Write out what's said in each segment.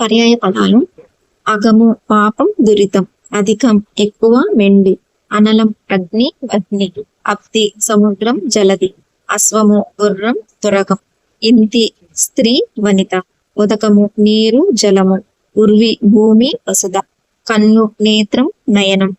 పర్యాయ పదాలు అగము పాపం దురితం. అధికం ఎక్కువ మెండి. అనలం అగ్ని అగ్ని. అప్తి సముద్రం జలది. అశ్వము గుర్రం తురగం. ఇంతి స్త్రీ వనిత. ఉదకము నీరు జలము. ఉర్వి భూమి వసుధ. కన్ను నేత్రం నయనం.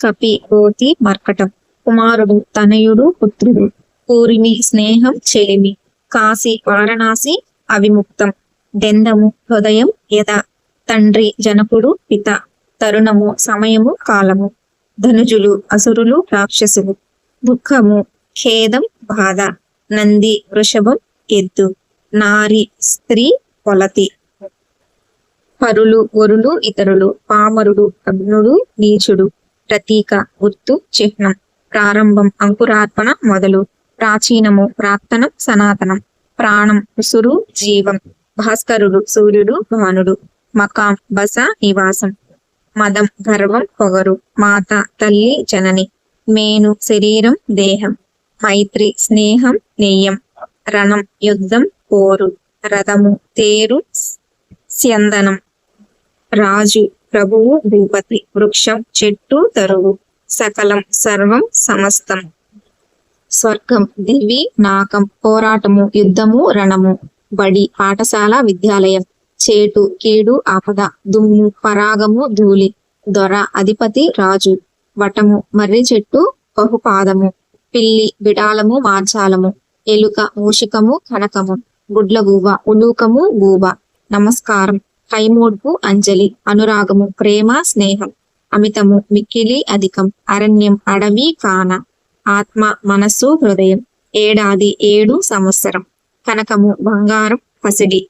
కపి కోతి మర్కటం. కుమారుడు తనయుడు పుత్రుడు. పూరిమి స్నేహం చెలిమి. కాశీ వారణాసి అవిముక్తం. దెందము హృదయం యథ. తండ్రి జనకుడు పిత. తరుణము సమయము కాలము. ధనుజులు అసురులు రాక్షసులు. దుఃఖము ఖేదం బాధ. నంది వృషభం ఎద్దు. నారి స్త్రీ కొలతి. పరులు వరులు ఇతరులు. పామరుడు అగ్నుడు నీచుడు. ప్రతీక గుర్తు చిహ్నం. ప్రారంభం అంకురార్పణ మొదలు. ప్రాచీనము ప్రాక్తనం సనాతనం. ప్రాణం ఉసురు జీవం. భాస్కరుడు సూర్యుడు భానుడు మకాం బస నివాసం మదం గర్వం పొగరు మాత తల్లి జనని మేను శరీరం దేహం మైత్రి స్నేహం నెయ్యం రణం యుద్ధం పోరు రథము తేరు స్యందనం రాజు ప్రభువు భూపతి వృక్షం చెట్టు తరువు సకలం సర్వం సమస్తం స్వర్గం దివి నాకం పోరాటము యుద్ధము రణము. బడి పాఠశాల విద్యాలయం. చేటు కీడు ఆపద దుమ్ము పరాగము ధూళి. దొర అధిపతి రాజు. వటము మర్రి చెట్టు బహుపాదము. పిల్లి బిడాలము మార్జాలము. ఎలుక మూషికము కనకము. గుడ్లగూబ ఉలూకము గూవ నమస్కారం. కైమోడ్పు అంజలి. అనురాగము ప్రేమ స్నేహం. అమితము మిక్కిలి అధికం. అరణ్యం అడవి కాన. ఆత్మ మనస్సు హృదయం. ఏడాది ఏడు సంవత్సరం. కనకము బంగారం పసిడి.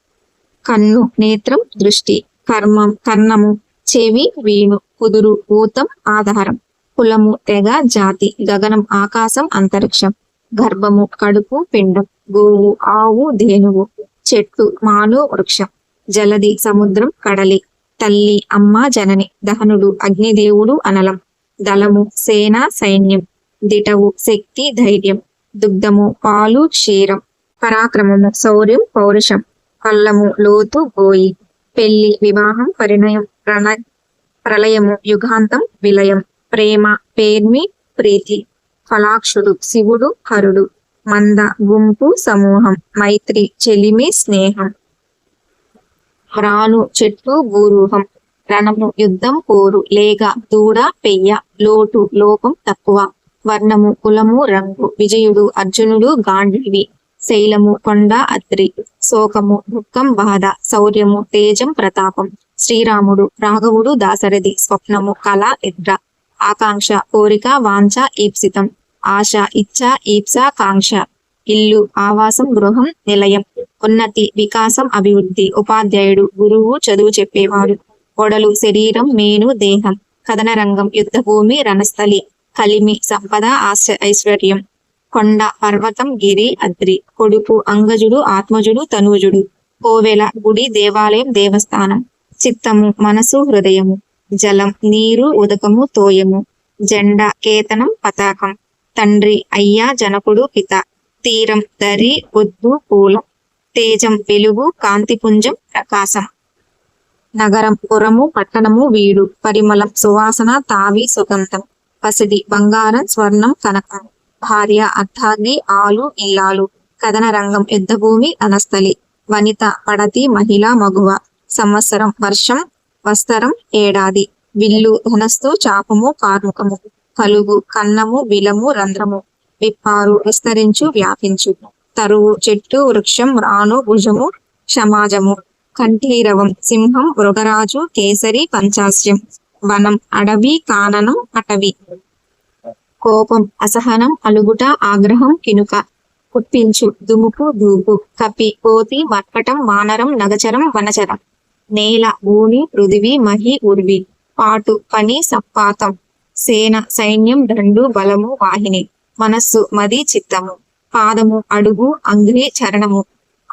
కన్ను నేత్రం దృష్టి. కర్మం కర్ణము చెవి వీణు కుదురు ఊతం ఆధారం. కులము తెగ జాతి గగనం ఆకాశం అంతరిక్షం. గర్భము కడుపు పిండం. గోవు ఆవు ధేనువు. చెట్టు మాను వృక్షం. జలది సముద్రం కడలి. తల్లి అమ్మ జనని. దహనుడు అగ్నిదేవుడు అనలం. దళము సేన సైన్యం. దిటవు శక్తి ధైర్యం. దుగ్ధము పాలు క్షీరం. పరాక్రమము శౌర్యం పౌరుషం కళ్ళము లోతు గోయి పెళ్ళి వివాహం పరిణయం ప్రణ ప్రళయము యుగాంతం విలయం ప్రేమ పేర్మి ప్రీతి ఫలాక్షుడు శివుడు హరుడు మంద గుంపు సమూహం మైత్రి చెలిమి స్నేహం. రాను చెట్లు భూరూహం రణము యుద్ధం పోరు లేగ దూడ పెయ్య లోటు లోపం తక్కువ వర్ణము కులము రంగు విజయుడు అర్జునుడు గాంధీవి. శైలము కొండ అత్రి శోకము దుఃఖం బాధ శౌర్యము తేజం ప్రతాపం శ్రీరాముడు రాఘవుడు దాశరథి స్వప్నము కళ ఎద్ర ఆకాంక్ష కోరిక వాంఛ ఈప్సితం ఆశ ఇచ్ఛ ఈప్స కాంక్ష ఇల్లు ఆవాసం గృహం నిలయం ఉన్నతి వికాసం అభివృద్ధి ఉపాధ్యాయుడు గురువు చదువు చెప్పేవాడు కొడలు శరీరం మేను దేహం కథన రంగం యుద్ధ భూమి రణస్థలి కలిమి సంపద ఆశ ఐశ్వర్యం కొండ పర్వతం గిరి అద్రి కొడుకు అంగజుడు ఆత్మజుడు తనుజుడు కోవెల గుడి దేవాలయం దేవస్థానం. చిత్తము మనసు హృదయము. జలం నీరు ఉదకము తోయము. జెండా కేతనం పతాకం. తండ్రి అయ్యా జనకుడు పిత. తీరం దరి ఒద్దు పూలం. తేజం వెలుగు కాంతిపుంజం ప్రకాశం. నగరం పురము పట్టణము వీడు. పరిమళం సువాసన తావి సుగంధం. పసిడి బంగారం స్వర్ణం కనకం. భార్య అర్థాగ్ని ఆలు ఇల్లాలు. కథన రంగం యుద్ధభూమి అనస్థలి. వనిత పడతి మహిళ మగువ. సంవత్సరం వర్షం వస్త్రం ఏడాది. విల్లు ధనస్సు చాపము కార్ముకము. కలుగు కన్నము విలము రంధ్రము. విప్పారు విస్తరించు వ్యాపించు. తరువు చెట్టు వృక్షం రాను భుజము సమాజము. కంఠీరవం సింహం మృగరాజు కేసరి పంచాస్యం. వనం అడవి కాననం అటవి. కోపం అసహనం అలుగుట ఆగ్రహం కినుక కుప్పించు దుముకు దూపు కపి కోతి మర్కటం వానరం నగచరం వనచరం. నేల భూమి పృథివి మహి ఉర్వి. పాటు పని సప్పాతం సేన సైన్యం దండు బలము వాహిని. మనస్సు మది చిత్తము. పాదము అడుగు అంగ్రి చరణము.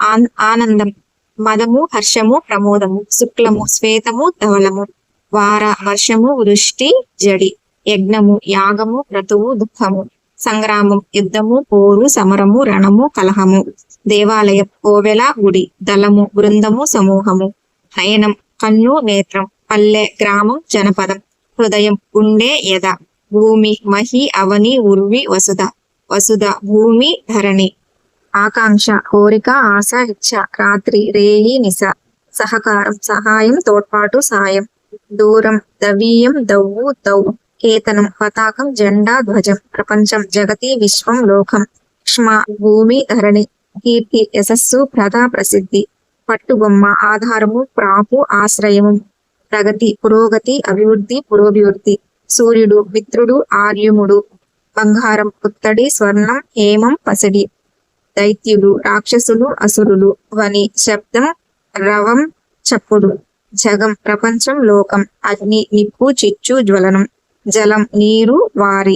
ఆన్- ఆనందం. మదము హర్షము ప్రమోదము. శుక్లము శ్వేతము ధవలము వార వర్షము వృష్టి జడి. యజ్ఞము యాగము క్రతువు దుఃఖము సంగ్రామం యుద్ధము పోరు సమరము రణము కలహము దేవాలయం కోవెల గుడి దళము బృందము సమూహము నయనం కన్ను నేత్రం పల్లె గ్రామం జనపదం హృదయం గుండె యద భూమి మహి అవని ఉర్వి వసుధ వసుధ భూమి ధరణి ఆకాంక్ష కోరిక ఆశ ఇచ్చ రాత్రి రేయి నిశ సహకారం సహాయం తోడ్పాటు సాయం దూరం దవీయం దవ్వు దౌ. కేతనం పతాకం జెండా ధ్వజం ప్రపంచం జగతి విశ్వం లోకం క్ష్మ భూమి ధరణి కీర్తి యశస్సు ప్రధా ప్రసిద్ధి పట్టుబొమ్మ ఆధారము ప్రాపు ఆశ్రయము ప్రగతి పురోగతి అభివృద్ధి పురోభివృద్ధి సూర్యుడు మిత్రుడు ఆర్యముడు బంగారం పుత్తడి స్వర్ణం హేమం పసిడి దైత్యులు రాక్షసులు అసురులు వని శబ్దం రవం చప్పుడు జగం ప్రపంచం లోకం అగ్ని నిప్పు చిచ్చు జ్వలనం. జలం నీరు వారి